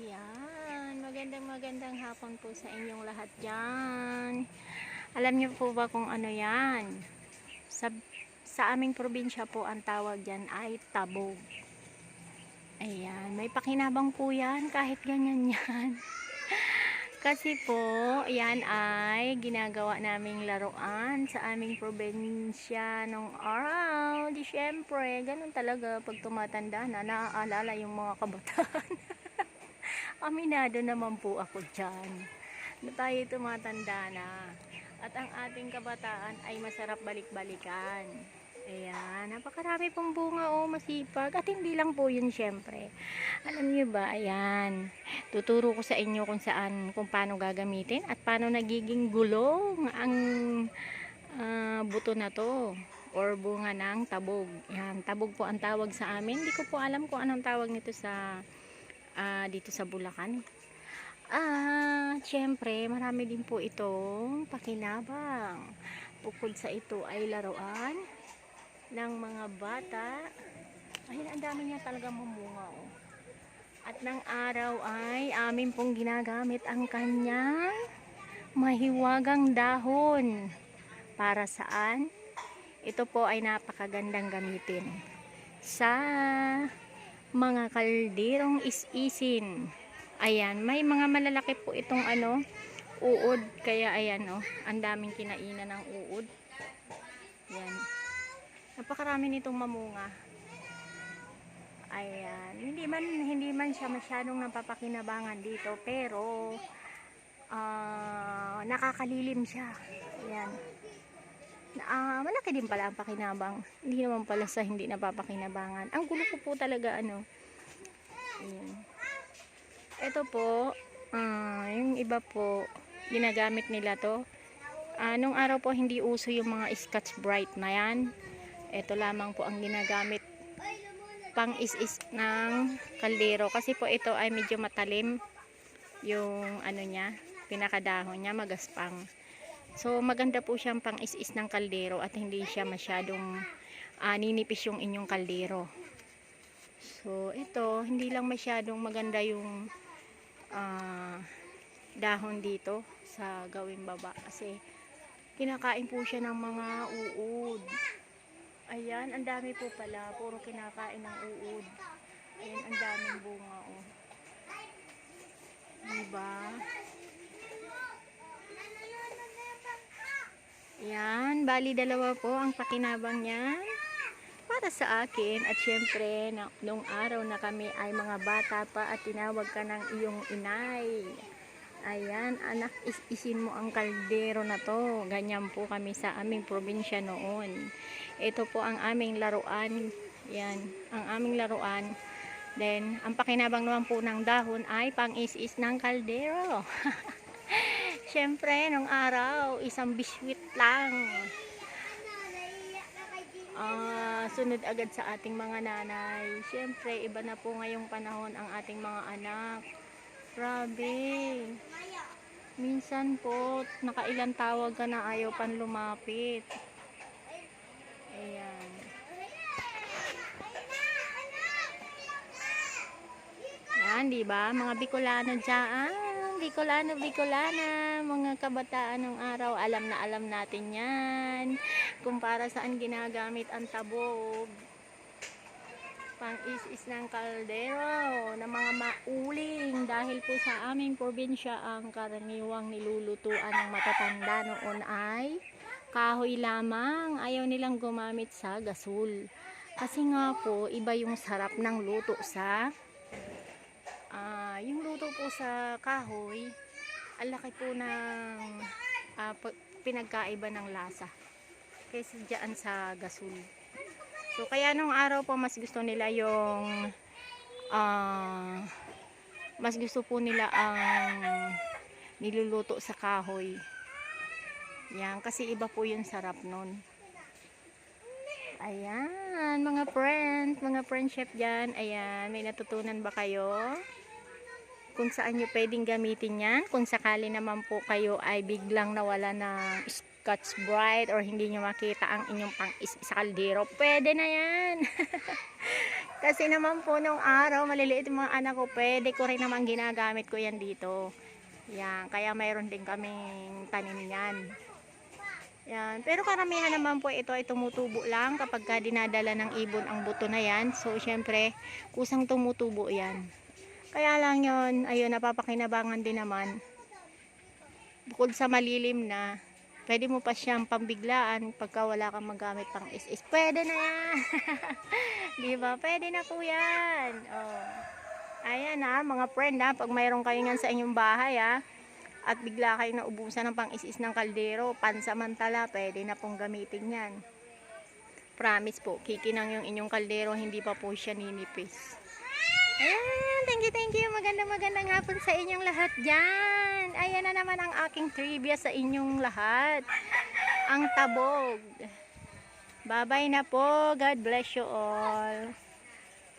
Yan, magandang magandang hapon po sa inyong lahat dyan. Alam niyo po ba kung ano yan? Sa, sa aming probinsya po ang tawag dyan ay tabog. Ayan, may pakinabang po yan kahit ganyan yan. Kasi po, yan ay ginagawa naming laruan sa aming probinsya nung araw. Di syempre, ganun talaga pag tumatanda na naaalala yung mga kabataan. Aminado naman po ako dyan. Na tayo tumatanda na. At ang ating kabataan ay masarap balik-balikan. Ayan, napakarami pong bunga o masipag. At hindi lang po yun syempre. Alam niyo ba, ayan. Tuturo ko sa inyo kung saan, kung paano gagamitin at paano nagiging gulong ang ah, buto na to or bunga ng tabog. Yan, tabog po ang tawag sa amin. Hindi ko po alam kung anong tawag nito sa ah, dito sa Bulacan. Ah, syempre, marami din po itong pakinabang. Bukod sa ito ay laruan ng mga bata. Ayun, ang dami niya talaga mamunga, oh. At ng araw ay amin pong ginagamit ang kanyang mahiwagang dahon. Para saan? Ito po ay napakagandang gamitin sa mga kalderong is-isin. Ayan, may mga malalaki po itong ano, uod. Kaya ayan oh, ang daming kinainan ng uod. Yan. Napakarami nitong mamunga. Ayan. Hindi man hindi man siya masyadong napapakinabangan dito, pero ah nakakalilim siya. Ayan. Ah, malaki din pala ang pakinabang. Hindi naman pala sa hindi napapakinabangan. Ang gulo ko po talaga ano. Ayan. Ito po, ah, yung iba po ginagamit nila to. Ah, nung araw po hindi uso yung mga Scotch Bright na yan. Ito lamang po ang ginagamit pang is-is ng kaldero kasi po ito ay medyo matalim yung ano niya, pinakadahon niya magaspang. So maganda po siyang pang is-is ng kaldero at hindi siya masyadong ah, ninipis yung inyong kaldero. So ito, hindi lang masyadong maganda yung ah, dahon dito sa gawing baba kasi kinakain po siya ng mga uod. Ayan, ang dami po pala. Puro kinakain ng uod. Ayan, ang daming bunga, oh. Diba? Bali dalawa po ang pakinabang niyan para sa akin. At syempre, na, nung araw na kami ay mga bata pa at tinawag ka ng iyong inay. Ayan, anak, is-isin mo ang kaldero na to. Ganyan po kami sa aming probinsya noon. Ito po ang aming laruan. Yan, ang aming laruan. Then, ang pakinabang naman po ng dahon ay pang is-is ng kaldero. Siyempre, nung araw, isang biswit lang. Ah, sunod agad sa ating mga nanay. Siyempre, iba na po ngayong panahon ang ating mga anak. Grabe. Minsan po, nakailan tawag ka na ayaw pan lumapit. Ayan. Yan, di ba? Mga Bicolano dyan. Bicolano, Bicolana. Mga kabataan ng araw, alam na alam natin yan. Kung para saan ginagamit ang tabog. Pang is-is ng kaldero ng mga mauling dahil po sa aming probinsya ang karaniwang nilulutuan ng matatanda noon ay kahoy lamang. Ayaw nilang gumamit sa gasol. Kasi nga po, iba yung sarap ng luto sa ah yung luto po sa kahoy, ang laki po ng pa- pinagkaiba ng lasa kaysa dyan sa gasol. So, kaya nung araw po, mas gusto nila yung ah mas gusto po nila ang niluluto sa kahoy. Yan, kasi iba po yung sarap nun. Ayan, mga friends, mga friendship dyan. Ayan, may natutunan ba kayo? Kung saan nyo pwedeng gamitin yan. Kung sakali naman po kayo ay biglang nawala ng Scotch Brite or hindi nyo makita ang inyong pang sa pwede na yan. Kasi naman po nung araw, maliliit yung mga anak ko, pwede ko rin naman ginagamit ko yan dito. Yan, kaya mayroon din kaming tanim yan. Yan. Pero karamihan naman po ito ay tumutubo lang kapag ka dinadala ng ibon ang buto na yan. So, syempre, kusang tumutubo yan. Kaya lang yon ayun, napapakinabangan din naman. Bukod sa malilim na, pwede mo pa siyang pambiglaan pagka wala kang magamit pang is-is. Pwede na yan! Di ba? Pwede na po yan. Oh. Ayan ha, mga friend ha, pag mayroon kayo nga sa inyong bahay ha, at bigla kayo naubusan ng pang is ng kaldero, pansamantala, pwede na pong gamitin yan. Promise po, kikinang yung inyong kaldero, hindi pa po siya ninipis. Ayan, thank you, thank you. Maganda, magandang hapon sa inyong lahat dyan. Ayan na naman ang aking trivia sa inyong lahat. Ang tabog. Bye-bye na po. God bless you all.